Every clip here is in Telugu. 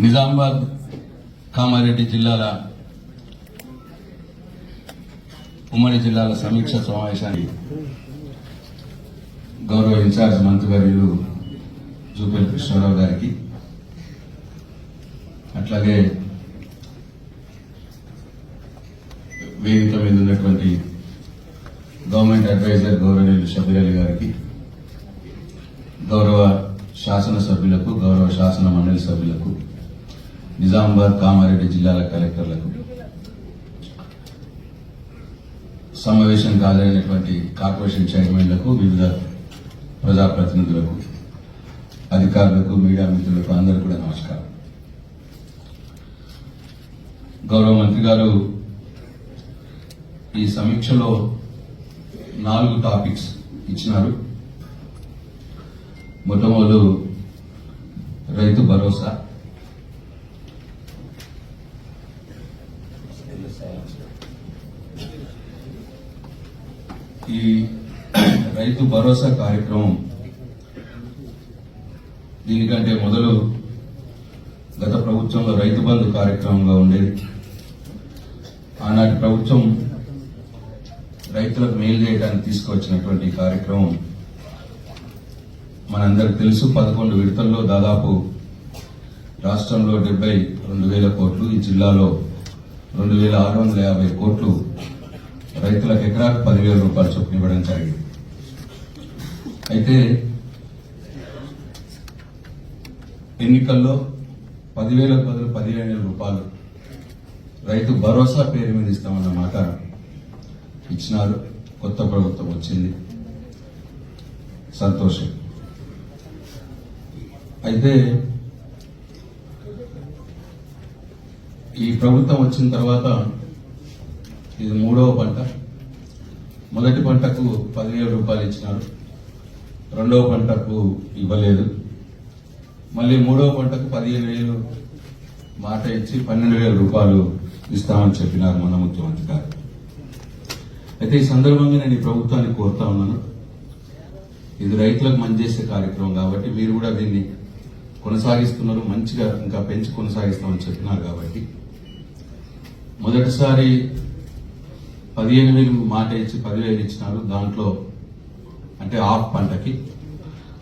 నిజామాబాద్ కామారెడ్డి జిల్లాల ఉమ్మడి జిల్లాల సమీక్ష సమావేశాన్ని గౌరవ ఇన్ఛార్జ్ మంత్రివర్యులు జూపల్లి కృష్ణారావు గారికి అట్లాగే వేదిక మీద ఉన్నటువంటి గవర్నమెంట్ అడ్వైజర్ గౌరవనీయులు షబీర్ గారికి గౌరవ శాసన సభ్యులకు గౌరవ శాసన మండలి సభ్యులకు నిజామాబాద్ కామారెడ్డి జిల్లాల కలెక్టర్లకు సమావేశం హాజరైనటువంటి కార్పొరేషన్ చైర్మన్లకు వివిధ ప్రజాప్రతినిధులకు అధికారులకు మీడియా మిత్రులకు అందరూ కూడా నమస్కారం. గౌరవ మంత్రి గారు ఈ సమీక్షలో నాలుగు టాపిక్స్ ఇచ్చినారు. మొట్టమొదలు రైతు భరోసా ఈ రైతు భరోసా కార్యక్రమం దీనికంటే మొదలు గత ప్రభుత్వంలో రైతు బంధు కార్యక్రమంగా ఉండేది. ఆనాటి ప్రభుత్వం రైతులకు మేలు చేయడానికి తీసుకొచ్చినటువంటి కార్యక్రమం మనందరికి తెలుసు. పదకొండు విడతల్లో దాదాపు రాష్ట్రంలో డెబ్బై రెండు వేల కోట్లు ఈ జిల్లాలో రెండు వేల ఆరు వందల యాభై కోట్లు రైతులకు ఎకరాకు పదివేల రూపాయలు చొప్పున ఇవ్వడం జరిగింది. అయితే ఎన్నికల్లో పదివేల బదులు పదిహేను వేల రూపాయలు రైతు భరోసా పేరు మీద ఇస్తామన్న మాట ఇచ్చినారు. కొత్త ప్రభుత్వం వచ్చింది. సంతోషం. అయితే ఈ ప్రభుత్వం వచ్చిన తర్వాత ఇది మూడవ పంట. మొదటి పంటకు పదివేల రూపాయలు ఇచ్చినారు. రెండవ పంటకు ఇవ్వలేదు. మళ్ళీ మూడవ పంటకు పదిహేను వేలు మాట ఇచ్చి పన్నెండు వేల రూపాయలు ఇస్తామని చెప్పినారు మన ముఖ్యమంత్రి గారు. అయితే ఈ సందర్భంగా నేను ఈ ప్రభుత్వాన్ని కోరుతా ఉన్నాను. ఇది రైతులకు మంచి చేసే కార్యక్రమం కాబట్టి మీరు కూడా దీన్ని కొనసాగిస్తున్నారు మంచిగా ఇంకా పెంచి కొనసాగిస్తామని చెప్పినారు కాబట్టి. మొదటిసారి పదిహేను వేలు మాట ఇచ్చి పదివేలు ఇచ్చినారు దాంట్లో అంటే ఆఫ్ పంటకి.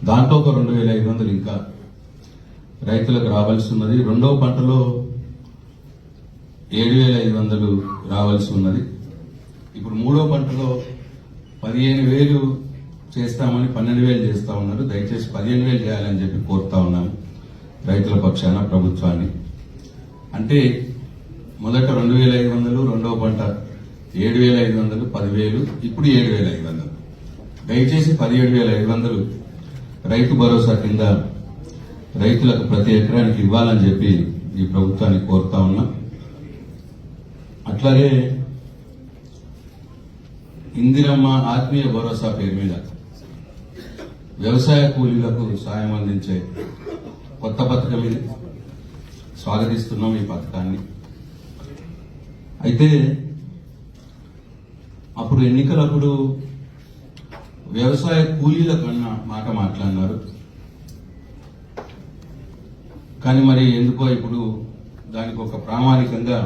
దాంట్లో ఒక రెండు వేల ఐదు వందలు ఇంకా రైతులకు రావాల్సి ఉన్నది. రెండవ పంటలో ఏడు వేల ఐదు వందలు రావాల్సి ఉన్నది. ఇప్పుడు మూడో పంటలో పదిహేను వేలు చేస్తామని పన్నెండు వేలు చేస్తా ఉన్నారు. దయచేసి పదిహేను వేలు చేయాలని చెప్పి కోరుతా ఉన్నాను రైతుల పక్షాన ప్రభుత్వాన్ని. అంటే మొదట రెండు వేల ఐదు వందలు రెండవ పంట ఏడు వేల ఐదు వందలు పదివేలు ఇప్పుడు ఏడు వేల ఐదు వందలు. దయచేసి పదిహేడు వేల ఐదు వందలు రైతు భరోసా కింద రైతులకు ప్రతి ఎకరానికి ఇవ్వాలని చెప్పి ఈ ప్రభుత్వాన్ని కోరుతా ఉన్నా. అట్లాగే ఇందిరమ్మ ఆత్మీయ భరోసా పేరు మీద వ్యవసాయ కూలీలకు సాయం అందించే కొత్త పథకం ఇది. స్వాగతిస్తున్నాం ఈ పథకాన్ని. అయితే అప్పుడు ఎన్నికలప్పుడు వ్యవసాయ కూలీల కన్నా మాట మాట్లాడినారు. కానీ మరి ఎందుకో ఇప్పుడు దానికి ఒక ప్రామాణికంగా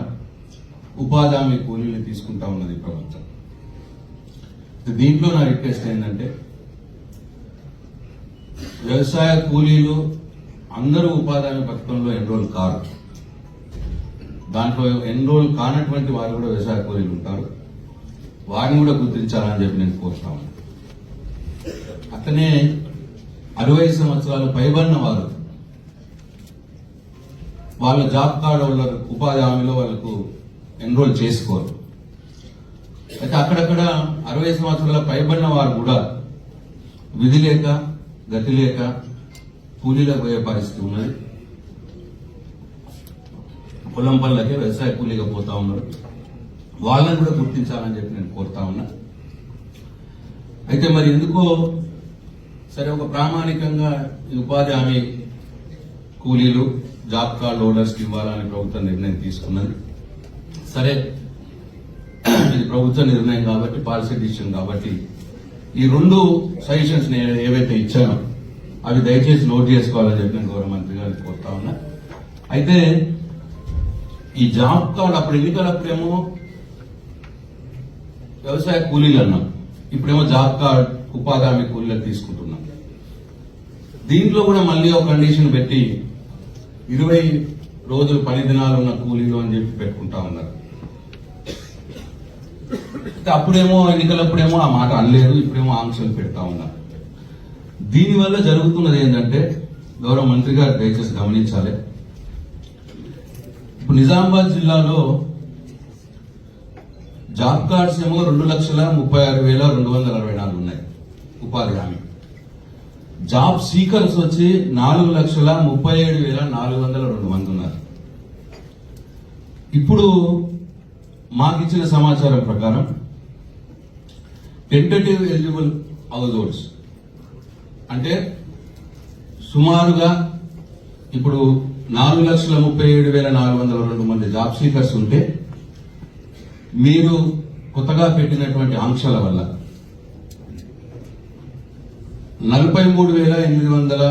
ఉపాధి హామీ కూలీలు తీసుకుంటా ఉన్నది ప్రభుత్వం. దీంట్లో నా రిక్వెస్ట్ ఏంటంటే వ్యవసాయ కూలీలు అందరూ ఉపాధి హామీ పథకంలో ఎన్రోల్ కారు. దాంట్లో ఎన్రోల్ కానటువంటి వారు కూడా వ్యవసాయ కూలీలు ఉంటారు. వారిని కూడా గుర్తించాలని చెప్పి నేను కోరుతాను అట్లనే అరవై సంవత్సరాలు పైబడిన వారు వాళ్ళ జాబ్ కార్డు వాళ్ళ ఉపాధి హామీలో వాళ్ళకు ఎన్రోల్ చేసుకోరు. అయితే అక్కడక్కడ అరవై సంవత్సరాల పైబడిన వారు కూడా విధి లేక గతి లేక కూలీలకు పోయే పరిస్థితి ఉన్నది. పొలం పనులకే వ్యవసాయ కూలీగా పోతా ఉన్నారు. వాళ్ళని కూడా గుర్తించాలని చెప్పి నేను కోరుతా ఉన్నా. అయితే మరి ఎందుకో సరే ఒక ప్రామాణికంగా ఈ ఉపాధి హామీ కూలీలు జాబ్ కార్డ్ హోల్డర్స్కి ఇవ్వాలని ప్రభుత్వం నిర్ణయం తీసుకున్నది. సరే ఇది ప్రభుత్వ నిర్ణయం కాబట్టి పాలసీ డిసిషన్ కాబట్టి ఈ రెండు సజెషన్స్ నేను ఏవైతే ఇచ్చానో అవి దయచేసి నోట్ చేసుకోవాలని చెప్పి నేను గౌరవ మంత్రి గారిని కోరుతా ఉన్నా. అయితే ఈ జాబ్ కార్డ్ అప్పుడు ఎన్నికలప్పుడేమో వ్యవసాయ కూలీలు అన్నాం ఇప్పుడేమో జాబ్ కార్డ్ ఉపాధి హామీ కూలీలకు తీసుకుంటున్నాం దీంట్లో కూడా మళ్ళీ ఒక కండిషన్ పెట్టి ఇరవై రోజులు పని దినాలు ఉన్న కూలీలు అని చెప్పి పెట్టుకుంటా ఉన్నారు. అప్పుడేమో ఎన్నికలప్పుడేమో ఆ మాట అనలేదు ఇప్పుడేమో ఆంక్షలు పెడతా ఉన్నారు. దీనివల్ల జరుగుతున్నది ఏంటంటే గౌరవ మంత్రి గారు దయచేసి గమనించాలి. నిజామాబాద్ జిల్లాలో జాబ్ కార్డ్స్ ఏమో రెండు లక్షల ముప్పై ఆరు వేల రెండు వందల అరవై నాలుగు ఉన్నాయి. ఉపాధి హామీ. జాబ్ సీకర్స్ వచ్చి నాలుగు లక్షల ముప్పై ఏడు వేల నాలుగు వందల రెండు మంది ఉన్నారు. ఇప్పుడు మాకిచ్చిన సమాచారం ప్రకారం టెంటేటివ్ ఎలిజిబుల్ హౌస్ అంటే సుమారుగా ఇప్పుడు నాలుగు లక్షల ముప్పై ఏడు వేల నాలుగు వందల రెండు మంది జాబ్ సీకర్స్ ఉంటే మీరు కొత్తగా పెట్టినటువంటి ఆంక్షల వల్ల నలభై మూడు వేల ఎనిమిది వందల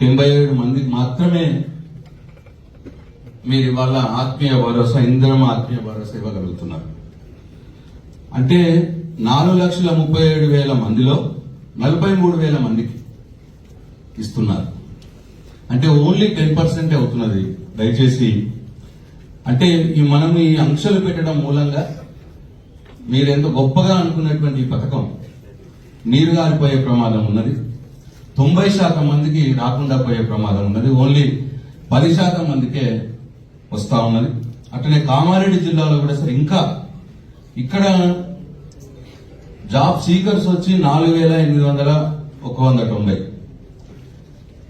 తొంభై ఏడు మందికి మాత్రమే మీరు ఇవాళ ఆత్మీయ భరోసా ఇంధనం ఆత్మీయ భరోసా ఇవ్వగలుగుతున్నారు. అంటే నాలుగు లక్షల ముప్పై ఏడు వేల మందిలో నలభై మూడు వేల మందికి ఇస్తున్నారు. అంటే ఓన్లీ టెన్ పర్సెంట్ అవుతున్నది. దయచేసి అంటే ఈ మనం ఈ ఆంక్షలు పెట్టడం మూలంగా మీరెంతో గొప్పగా అనుకున్నటువంటి ఈ పథకం నీరు గారిపోయే ప్రమాదం ఉన్నది. తొంభై శాతం మందికి రాకుండా పోయే ప్రమాదం ఉన్నది. ఓన్లీ పది శాతం మందికే వస్తా ఉన్నది. అట్లనే కామారెడ్డి జిల్లాలో కూడా సరే ఇంకా ఇక్కడ జాబ్ సీకర్స్ వచ్చి నాలుగు వేల ఎనిమిది వందల ఒక వంద తొంభై.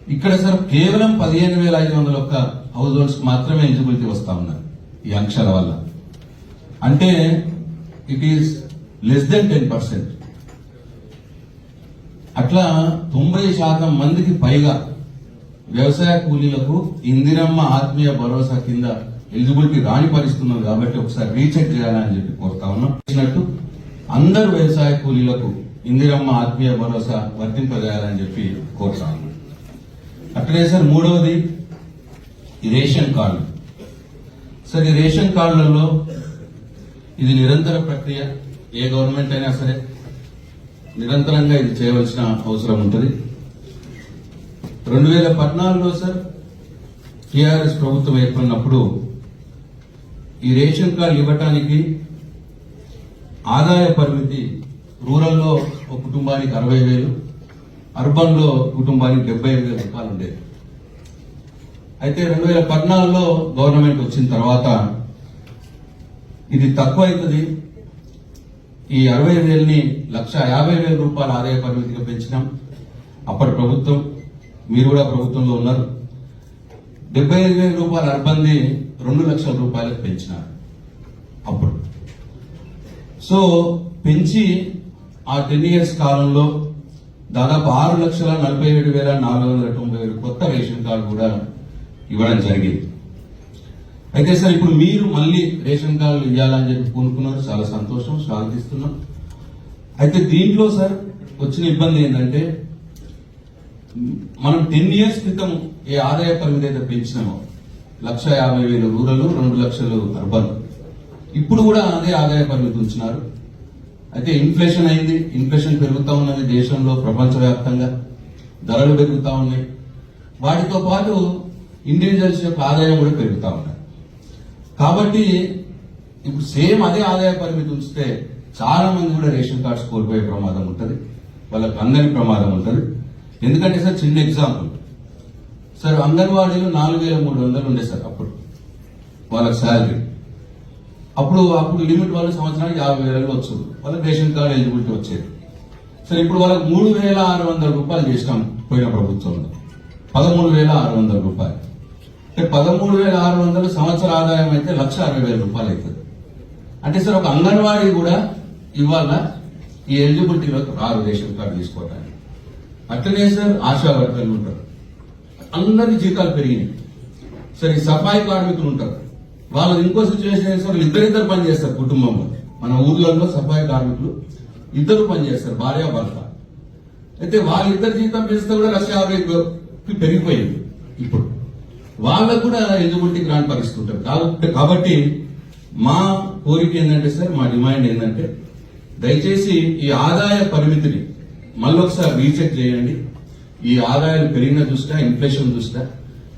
ఇక్కడ సార్ కేవలం పదిహేను వేల ఐదు వందల ఒక్క హౌస్ హోల్డ్స్ మాత్రమే ఎలిజిబిలిటీ వస్తా ఉన్నారు ఈ అంశాల వల్ల. అంటే it is less than ten percent అట్లా తొంభై శాతం మందికి పైగా వ్యవసాయ కూలీలకు ఇందిరమ్మ ఆత్మీయ భరోసా కింద ఎలిజిబిలిటీ రాని పరిస్థితి కాబట్టి ఒకసారి రీచెక్ చేయాలని చెప్పి కోరుతా ఉన్నాం. అందరు వ్యవసాయ కూలీలకు ఇందిరమ్మ ఆత్మీయ భరోసా వర్తింపజేయాలని చెప్పి కోరుతా అట్లే సార్ మూడవది ఈ రేషన్ కార్డు. సార్ ఈ రేషన్ కార్డులలో ఇది నిరంతర ప్రక్రియ. ఏ గవర్నమెంట్ అయినా సరే నిరంతరంగా ఇది చేయవలసిన అవసరం ఉంటుంది. రెండు వేల పద్నాలుగులో సార్ టీఆర్ఎస్ ప్రభుత్వం ఏర్పడినప్పుడు ఈ రేషన్ కార్డు ఇవ్వటానికి ఆదాయ పరిమితి రూరల్లో ఒక కుటుంబానికి అరవై వేలు అర్బన్లో కుటుంబానికి డెబ్బై ఐదు వేల రూపాయలు ఉండేది. అయితే రెండు వేల పద్నాలుగులో గవర్నమెంట్ వచ్చిన తర్వాత ఇది తక్కువ అవుతుంది ఈ అరవై వేలని లక్ష యాభై వేల రూపాయల ఆదాయ పరిమితిగా పెంచినాం. అప్పటి ప్రభుత్వం మీరు కూడా ప్రభుత్వంలో ఉన్నారు. డెబ్బై ఐదు వేల రూపాయల అర్బంది రెండు లక్షల రూపాయలకు పెంచినారు అప్పుడు. సో పెంచి ఆ టెన్ ఇయర్స్ కాలంలో దాదాపు ఆరు లక్షల నలభై ఏడు వేల నాలుగు వందల తొంభై ఏడు కొత్త రేషన్ కార్డు కూడా ఇవ్వడం జరిగింది. అయితే సార్ ఇప్పుడు మీరు మళ్ళీ రేషన్ కార్డులు ఇవ్వాలని చెప్పి కోరుకున్నారు. చాలా సంతోషం స్వాగతిస్తున్నాం అయితే దీంట్లో సార్ వచ్చిన ఇబ్బంది ఏంటంటే మనం టెన్ ఇయర్స్ క్రితం ఏ ఆదాయ పరిమితి అయితే పెంచినామో లక్ష యాభై వేలు రూరల్ రెండు లక్షలు అర్బన్. ఇప్పుడు కూడా అదే ఆదాయ పరిమితి ఉంచినారు. అయితే ఇన్ఫ్లేషన్ అయింది. ఇన్ఫ్లేషన్ పెరుగుతూ ఉన్నది దేశంలో ప్రపంచవ్యాప్తంగా. ధరలు పెరుగుతూ ఉన్నాయి. వాటితో పాటు ఇండివిజువల్స్ యొక్క ఆదాయం కూడా పెరుగుతూ ఉన్నాయి కాబట్టి ఇప్పుడు సేమ్ అదే ఆదాయ పరిమితి ఉంచితే చాలా మంది కూడా రేషన్ కార్డ్స్ కోల్పోయే ప్రమాదం ఉంటుంది. వాళ్ళకి అందని ప్రమాదం ఉంటుంది. ఎందుకంటే సార్ చిన్న ఎగ్జాంపుల్ సార్ అంగన్వాడీలో నాలుగు వేల మూడు వందలు ఉండే సార్ అప్పుడు. వాళ్ళకి శాలరీ అప్పుడు అప్పుడు లిమిట్ వాళ్ళు సంవత్సరానికి యాభై వేలు వస్తుంది వాళ్ళకి రేషన్ కార్డు ఎలిజిబిలిటీ వచ్చేది. సరే ఇప్పుడు వాళ్ళకి మూడు వేల ఆరు వందల రూపాయలు చేసినాం పోయిన ప్రభుత్వంలో. పదమూడు వేల ఆరు వందల రూపాయలు. అంటే పదమూడు వేల ఆరు వందలు సంవత్సర ఆదాయం అయితే లక్ష అరవై వేల రూపాయలు అవుతుంది. అంటే సార్ ఒక అంగన్వాడీ కూడా ఇవాళ ఈ ఎలిజిబిలిటీలోకి రారు రేషన్ కార్డు తీసుకోవడానికి. అట్లనే సార్ ఆశా వర్కర్లు ఉంటారు. అందరి జీతాలు పెరిగినాయి. సరే సఫాయి కార్మికులు ఉంటారు. వాళ్ళు ఇంకో సిచ్యువేషన్ ఏంటి ఇద్దరిద్దరు పని చేస్తారు కుటుంబంలో మన ఊర్లలో సఫాయి కార్మికులు. ఇద్దరు పని చేస్తారు భార్య భర్త. అయితే వాళ్ళిద్దరు జీతం పెంచితే కూడా లక్ష యాభై పెరిగిపోయింది ఇప్పుడు. వాళ్ళకు కూడా ఎలిజిబిలిటీ గ్రాంట్ పరిస్థితుంటారు కాబట్టి కాబట్టి మా కోరిక ఏంటంటే సార్ మా డిమాండ్ ఏంటంటే దయచేసి ఈ ఆదాయ పరిమితిని మళ్ళొకసారి రీచెక్ చేయండి. ఈ ఆదాయాలు పెరిగిన దృష్ట్యా ఇన్ఫ్లేషన్ దృష్ట్యా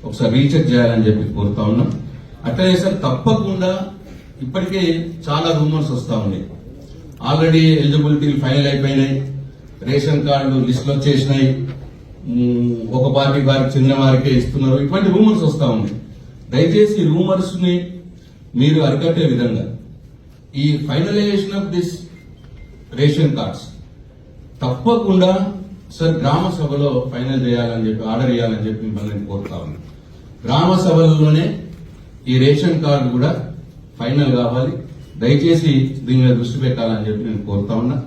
ఒకసారి రీచెక్ చేయాలని చెప్పి కోరుతా ఉన్నాం. అట్లనే సార్ తప్పకుండా ఇప్పటికే చాలా రూమర్స్ వస్తా ఉన్నాయి. ఆల్రెడీ ఎలిజిబిలిటీ ఫైనల్ అయిపోయినాయి. రేషన్ కార్డు లిస్టులు వచ్చేసినాయి. ఒక పార్టీ వారికి చెందిన వారికే ఇస్తున్నారు. ఇటువంటి రూమర్స్ వస్తా ఉన్నాయి. దయచేసి రూమర్స్ని మీరు అరికట్టే విధంగా. ఈ finalisation of this ration cards తప్పకుండా సార్ గ్రామ సభలో ఫైనల్ చేయాలని చెప్పి ఆర్డర్ చేయాలని చెప్పి మిమ్మల్ని కోరుతా ఉన్నాను గ్రామ సభల్లోనే ఈ రేషన్ కార్డు కూడా ఫైనల్ కావాలి. దయచేసి దీని మీద దృష్టి పెట్టాలని చెప్పి నేను కోరుతా ఉన్నా.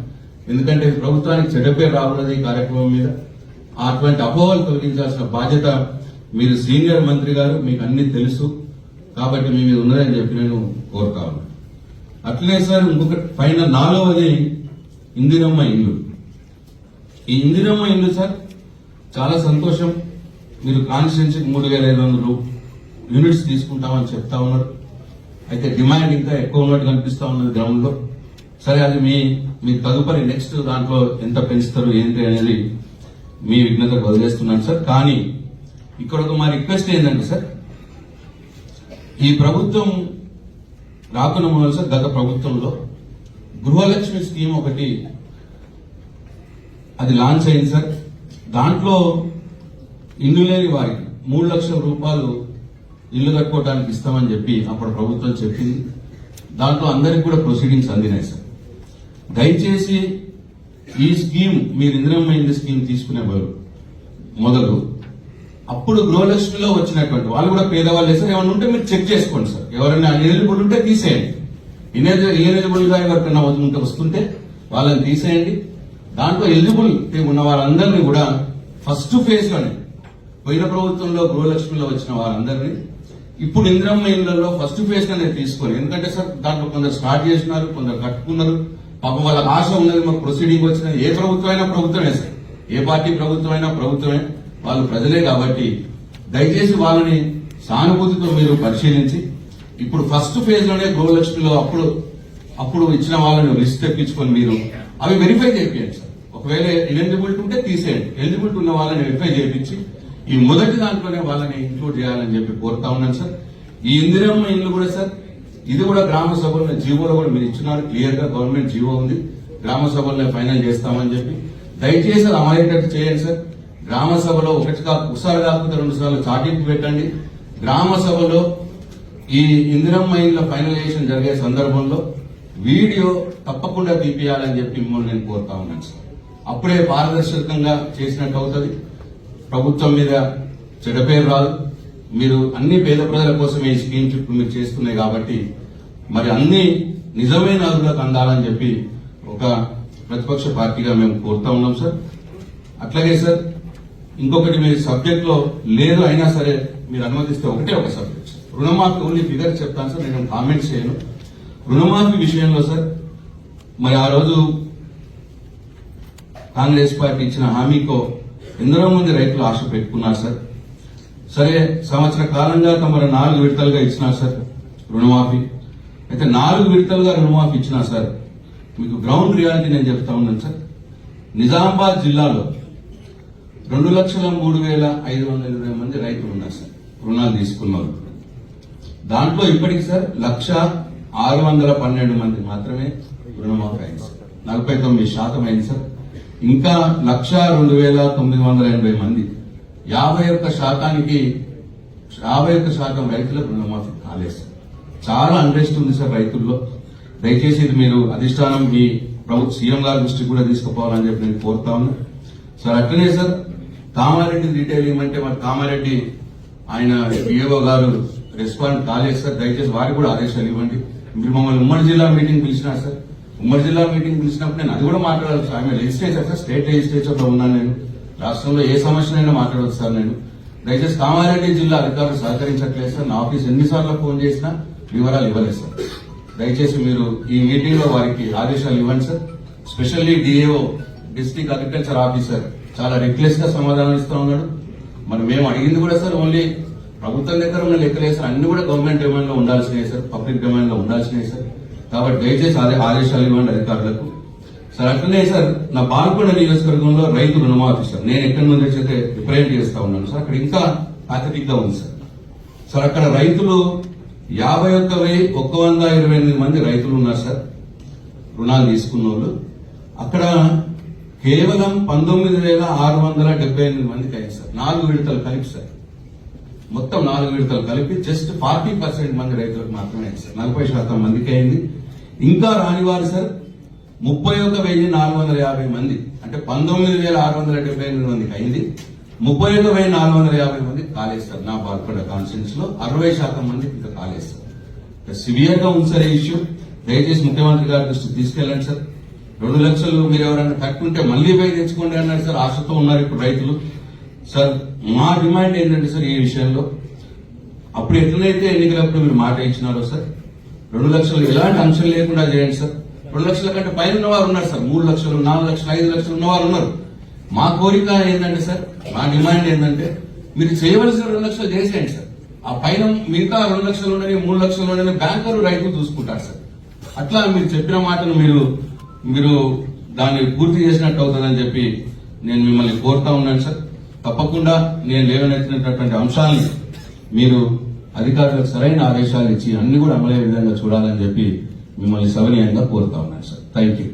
ఎందుకంటే ప్రభుత్వానికి చెడ్డ పేరు ఈ కార్యక్రమం మీద. అటువంటి అపోహలు తొలగించాల్సిన బాధ్యత మీరు సీనియర్ మంత్రి గారు మీకు అన్ని తెలుసు. కాబట్టి మీ మీద ఉన్నదని చెప్పి నేను కోరుతా ఉన్నా. అట్లే సార్ ఇంకొక ఫైనల్ నాలుగవది ఇందిరమ్మ ఇల్లు. ఈ ఇందిరమ్మ ఇల్లు సార్ చాలా సంతోషం. మీరు కాన్స్టిట్యున్సీకి మూడు వేల ఐదు వందలు యూనిట్స్ తీసుకుంటామని చెప్తా ఉన్నారు. అయితే డిమాండ్ ఇంకా ఎక్కువ ఉన్నట్టు కనిపిస్తా ఉన్నది గ్రౌండ్లో సరే అది మీ మీ తదుపరి నెక్స్ట్ దాంట్లో ఎంత పెంచుతారు ఏంటి అనేది మీ విఘ్నతకు వదిలేస్తున్నాను సార్. కానీ ఇక్కడ ఒక మా రిక్వెస్ట్ ఏంటంటే సార్ ఈ ప్రభుత్వం రాకున్న మొదలు సార్ గత ప్రభుత్వంలో గృహలక్ష్మి స్కీమ్ ఒకటి అది లాంచ్ అయింది సార్. దాంట్లో ఇల్లు లేని వారికి మూడు లక్షల రూపాయలు ఇల్లు కట్టుకోవడానికి ఇస్తామని చెప్పి అప్పుడు ప్రభుత్వం చెప్పింది. దాంట్లో అందరికి కూడా ప్రొసీడింగ్స్ అందినాయి సార్ దయచేసి ఈ స్కీమ్ మీరు ఇంద్రమైంది స్కీమ్ తీసుకునే వారు మొదలు. అప్పుడు గృహలక్ష్మిలో వచ్చినటువంటి వాళ్ళు కూడా పేదవాళ్ళే సార్ ఏమైనా ఉంటే మీరు చెక్ చేసుకోండి సార్ ఎవరైనా ఎలిజిబుల్ ఉంటే తీసేయండి. ఇనెలిజిబుల్గా ఎవరికైనా ఉంటే వస్తుంటే వాళ్ళని తీసేయండి. దాంట్లో ఎలిజిబుల్ ఉన్న వారందరినీ కూడా ఫస్ట్ ఫేజ్లోనే పోయిన ప్రభుత్వంలో గృహలక్ష్మిలో వచ్చిన వారందరినీ ఇప్పుడు ఇందిరమ్మ ఇళ్ళలో ఫస్ట్ ఫేజ్ నేను తీసుకొని. ఎందుకంటే సార్ దాంట్లో కొందరు స్టార్ట్ చేసినారు కొందరు కట్టుకున్నారు. పాపం వాళ్ళకి ఆశ ఉన్నది మాకు ప్రొసీడింగ్ వచ్చిన ఏ ప్రభుత్వం అయినా ప్రభుత్వమే సార్. ఏ పార్టీ ప్రభుత్వం అయినా ప్రభుత్వమే. వాళ్ళు ప్రజలే కాబట్టి దయచేసి వాళ్ళని సానుభూతితో మీరు పరిశీలించి ఇప్పుడు ఫస్ట్ ఫేజ్లోనే గృహలక్ష్మిలో అప్పుడు అప్పుడు ఇచ్చిన వాళ్ళని లిస్ట్ తెప్పించుకొని మీరు అవి వెరిఫై చేయండి సార్. ఒకవేళ ఎలిజిబిలిటీ ఉంటే తీసేయండి. ఎలిజిబిలిటీ ఉన్న వాళ్ళని వెరిఫై చేయించి ఈ మొదటి దాంట్లోనే వాళ్ళని ఇంక్లూడ్ చేయాలని చెప్పి కోరుతా ఉన్నాను సార్. ఈ ఇందిరమ్మ ఇల్లు కూడా సార్ ఇది కూడా గ్రామ సభల్లో జీవోలో కూడా మీరు ఇచ్చినారు. క్లియర్గా గవర్నమెంట్ జీవో ఉంది. గ్రామ సభల్లో ఫైనల్ చేస్తామని చెప్పి. దయచేసి అది అమలయ్యేటట్టు చేయండి సార్. గ్రామ సభలో ఒకటి కాదు ఒకసారి కాకపోతే రెండు సార్లు చాటింపు పెట్టండి. గ్రామ సభలో ఈ ఇందిరమ్మ ఇళ్ళ ఫైనలైజేషన్ జరిగే సందర్భంలో వీడియో తప్పకుండా తీపియాలని చెప్పి మిమ్మల్ని నేను కోరుతా ఉన్నాను సార్. అప్పుడే పారదర్శకంగా చేసినట్టు అవుతుంది. ప్రభుత్వం మీద చెడపేరు పేరు రాదు. మీరు అన్ని పేద ప్రజల కోసం ఈ స్కీమ్ చుట్టూ మీరు చేస్తున్నాయి కాబట్టి మరి అన్ని నిజమైన అదులకు అందాలని చెప్పి ఒక ప్రతిపక్ష పార్టీగా మేము కోరుతా ఉన్నాం సార్. అట్లాగే సార్ ఇంకొకటి మీ సబ్జెక్ట్లో లేదు అయినా సరే మీరు అనుమతిస్తే ఒకటే ఒక సబ్జెక్ట్. రుణమాఫీ ఓన్లీ ఫిగర్ చెప్తాను సార్. నేను కామెంట్స్ చేయను. రుణమాఫీ విషయంలో సార్ మరి ఆ రోజు కాంగ్రెస్ పార్టీ ఇచ్చిన హామీకో ఎందరో మంది రైతులు ఆశ పెట్టుకున్నారు సార్. సరే సంవత్సర కాలంగా తమరు నాలుగు విడతలుగా ఇచ్చినారు సార్. రుణమాఫీ. అయితే నాలుగు విడతలుగా రుణమాఫీ ఇచ్చినా సార్. మీకు గ్రౌండ్ రియాలిటీ నేను చెప్తా ఉన్నాను సార్. నిజామాబాద్ జిల్లాలో రెండు లక్షల మూడు వేల ఐదు వందల ఇరవై మంది రైతులు ఉన్నారు సార్. రుణాలు తీసుకున్నారు దాంట్లో ఇప్పటికి సార్ లక్ష ఆరు వందల పన్నెండు మంది మాత్రమే రుణమాఫీ అయింది సార్. నలభై తొమ్మిది శాతం అయింది సార్. ఇంకా లక్ష రెండు వేల తొమ్మిది వందల ఎనభై మంది యాభై ఒక్క శాతానికి యాభై ఒక్క శాతం రైతులకు రుణమాఫీ కాలేదు. సార్ చాలా అండ్రెస్ట్ ఉంది సార్ రైతుల్లో. దయచేసి ఇది మీరు అధిష్టానం మీ ప్రభుత్వ సీఎం గారి దృష్టికి కూడా తీసుకుపోవాలని చెప్పి నేను కోరుతా ఉన్నా. సార్ అట్లనే సార్ కామారెడ్డి డీటెయిల్ ఇవ్వమంటే మరి కామారెడ్డి ఆయన డిఏఓ గారు రెస్పాండ్ కాలేదు సార్. దయచేసి వారికి కూడా ఆదేశాలు ఇవ్వండి. మీరు మమ్మల్ని ఉమ్మడి జిల్లా మీటింగ్ పిలిచినారు సార్ ఉమ్మడి జిల్లా మీటింగ్ పిలిచినప్పుడు నేను అది కూడా మాట్లాడాలి సార్. ఆమె లెజిస్లేచర్ సార్ స్టేట్ లెజిస్లేచర్ ఉన్నాను నేను. రాష్ట్రంలో ఏ సమస్యనైనా మాట్లాడవచ్చు సార్ నేను. దయచేసి కామారెడ్డి జిల్లా అధికారులు సహకరించట్లేదు సార్. నా ఆఫీస్ ఎన్నిసార్లు ఫోన్ చేసినా వివరాలు ఇవ్వలేదు సార్. దయచేసి మీరు ఈ మీటింగ్లో వారికి ఆదేశాలు ఇవ్వండి sir. Specially DAO district agriculture officer చాలా రిక్లెస్గా సమాధానం ఇస్తా ఉన్నాడు. మరి మేము అడిగింది కూడా సార్ ఓన్లీ ప్రభుత్వం దగ్గర ఉన్న లెక్కలే సార్. అన్ని కూడా గవర్నమెంట్ డొమైన్లో ఉండాల్సినవి సార్. పబ్లిక్ డొమైన్లో ఉండాల్సినవి సార్. కాబట్టి దయచేసి అదే ఆదేశాలు ఇవ్వండి అధికారులకు. సార్ అట్లనే సార్ నా బాన్కొండ నియోజకవర్గంలో రైతు రుణమాఫీ సార్. నేను ఎక్కడి నుంచి అయితే రిప్రజెంట్ చేస్తా ఉన్నాను సార్. అక్కడ ఇంకా పాథటిక్గా ఉంది సార్. సార్ అక్కడ రైతులు యాభై ఒక్క వెయ్యి ఒక్క వంద ఇరవై ఎనిమిది మంది రైతులు ఉన్నారు సార్. రుణాలు తీసుకున్న వాళ్ళు అక్కడ కేవలం పంతొమ్మిది వేల ఆరు వందల డెబ్బై ఎనిమిది మందికి అయ్యాయి సార్. నాలుగు విడతలు కలిపి సార్. మొత్తం నాలుగు విడతలు కలిపి జస్ట్ ఫార్టీ పర్సెంట్ మంది రైతులకు మాత్రమే అయింది సార్. నలభై శాతం మందికి అయింది. ఇంకా రాని వారు సార్ ముప్పై ఒక వెయ్యి నాలుగు వందల యాభై మంది అంటే పంతొమ్మిది వేల ఆరు వందల డెబ్బై ఎనిమిది మందికి అయింది. ముప్పై ఒక వెయ్యి నాలుగు వందల యాభై మంది కాలేదు సార్ నా బాల్పడ కాన్స్టిట్యూన్స్లో అరవై శాతం మందికి ఇంకా కాలేదు సార్. సివియర్గా ఉంది సార్ ఈ ఇష్యూ. దయచేసి ముఖ్యమంత్రి గారి దృష్టికి తీసుకెళ్ళండి సార్. రెండు లక్షలు మీరు ఎవరైనా కట్టుకుంటే మళ్ళీ పోయి తెచ్చుకోండి అన్నారు సార్ ఆశతో ఉన్నారు ఇప్పుడు రైతులు. సార్ మా డిమాండ్ ఏంటంటే సార్ ఈ విషయంలో అప్పుడు ఎట్లనైతే ఎన్నికలప్పుడు మీరు మాట ఇచ్చినారో సార్ రెండు లక్షలు ఎలాంటి అంశం లేకుండా చేయండి సార్. రెండు లక్షల కంటే పైన ఉన్నవారు ఉన్నారు సార్. మూడు లక్షలు నాలుగు లక్షలు ఐదు లక్షలు ఉన్నవారు ఉన్నారు. మా కోరిక ఏంటంటే సార్ మా డిమాండ్ ఏంటంటే మీరు చేయవలసిన రెండు లక్షలు చేసేయండి సార్. ఆ పైన మిగతా రెండు లక్షలు ఉండని మూడు లక్షలు ఉండని బ్యాంకరు రైతులు చూసుకుంటారు సార్. అట్లా మీరు చెప్పిన మాటను మీరు మీరు దాన్ని పూర్తి చేసినట్టు అవుతుందని చెప్పి నేను మిమ్మల్ని కోరుతా ఉన్నాను సార్. తప్పకుండా నేను లేవనెత్తినటువంటి అంశాలని మీరు అధికారులకు సరైన ఆదేశాలు ఇచ్చి అన్ని కూడా అమలయ్యే విధంగా చూడాలని చెప్పి మిమ్మల్ని సవనీయంగా కోరుతా ఉన్నాను సార్. Thank you